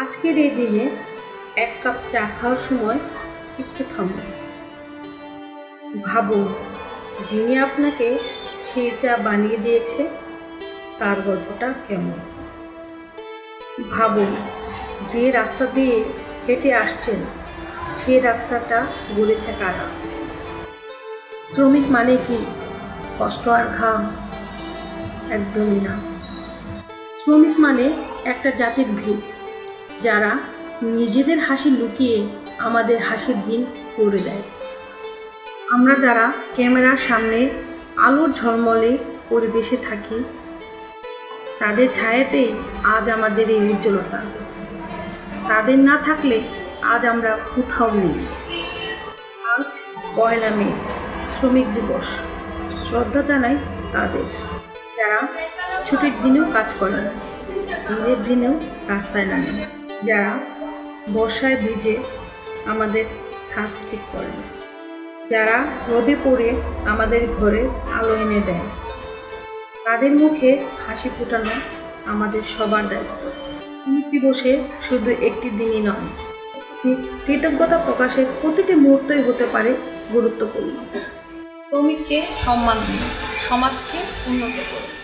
আজকের এই দিনে এক কাপ চা খাওয়ার সময় একটু থামুন। ভাবুন, যিনি আপনাকে সেই চা বানিয়ে দিয়েছে, তার গল্পটা কেমন? ভাবুন, যে রাস্তা দিয়ে হেঁটে আসছেন সেই রাস্তাটা গড়েছে কারা? শ্রমিক মানে কি? কষ্ট আর ঘাম? একদমই না। শ্রমিক মানে একটা জাতির ভিত। যারা নিজেদের হাসি লুকিয়ে আমাদের হাসির দিন করে দেয়। আমরা যারা ক্যামেরার সামনে আলোর ঝলমলে পরিবেশে থাকি, তাদের ছায়াতেই আজ আমাদের এই উজ্জ্বলতা। তাদের না থাকলে আজ আমরা কোথাও নেই। আজ পয়লা মে, শ্রমিক দিবস। শ্রদ্ধা জানাই তাদের, যারা ছুটির দিনেও কাজ করেন ঈদের দিনেও রাস্তায় নামেন। যারা বর্ষায় ভিজে আমাদের ছাদ ঠিক করে যারা রোদে পড়ে আমাদের ঘরে আলো এনে দেয়। তাদের মুখে হাসি ফোটানো আমাদের সবার দায়িত্ব। দিবসে শুধু একটি দিনই নয় কৃতজ্ঞতা প্রকাশের প্রতিটি মুহূর্তই হতে পারে গুরুত্বপূর্ণ। শ্রমিককে সম্মান দিন সমাজকে উন্নত করুন।